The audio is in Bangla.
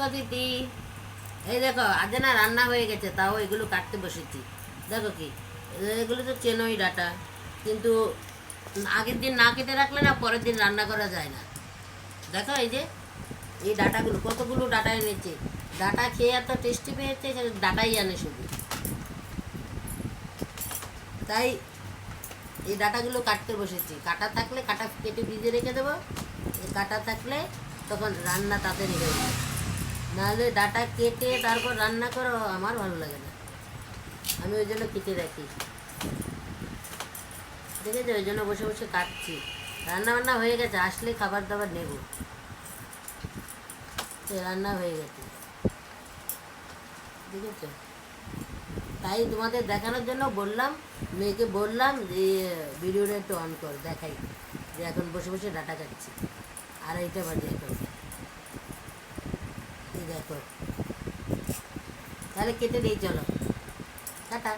নমস্কার দিদি এই দেখো আজ না রান্না হয়ে গেছে, তাও এগুলো কাটতে বসেছি। দেখো কি, এগুলো তো চেনই ডাটা। কিন্তু আগের দিন না কেটে রাখলে না পরের দিন রান্না করা যায় না। দেখো এই যে, এই ডাটাগুলো, কতগুলো ডাটা এনেছে। ডাটা খেয়ে এত টেস্টি পেয়েছে এখানে ডাটাই আনে শুধু। তাই এই ডাটাগুলো কাটতে বসেছি। কাটা থাকলে কাটা কেটে ভিজে রেখে দেবো। কাটা থাকলে তখন রান্না তাতে হয়ে যাবে নাহলে ডাটা কেটে তারপর রান্না করো, আমার ভালো লাগে না। আমি ওই জন্য কেটে রাখি। দেখেছ? ওই জন্য বসে বসে কাটছি। রান্না বান্না হয়ে গেছে, আসলে খাবার দাবার নেব রান্না হয়ে গেছে। দেখেছ? তাই তোমাদের দেখানোর জন্য বললাম, মেয়েকে বললাম যে, ভিডিওটা একটু অন কর, দেখাই। যে এখন বসে বসে ডাটা কাটছি। আর এইটা বাজে এখন। তাহলে কেটে দিই চলো। টাটা।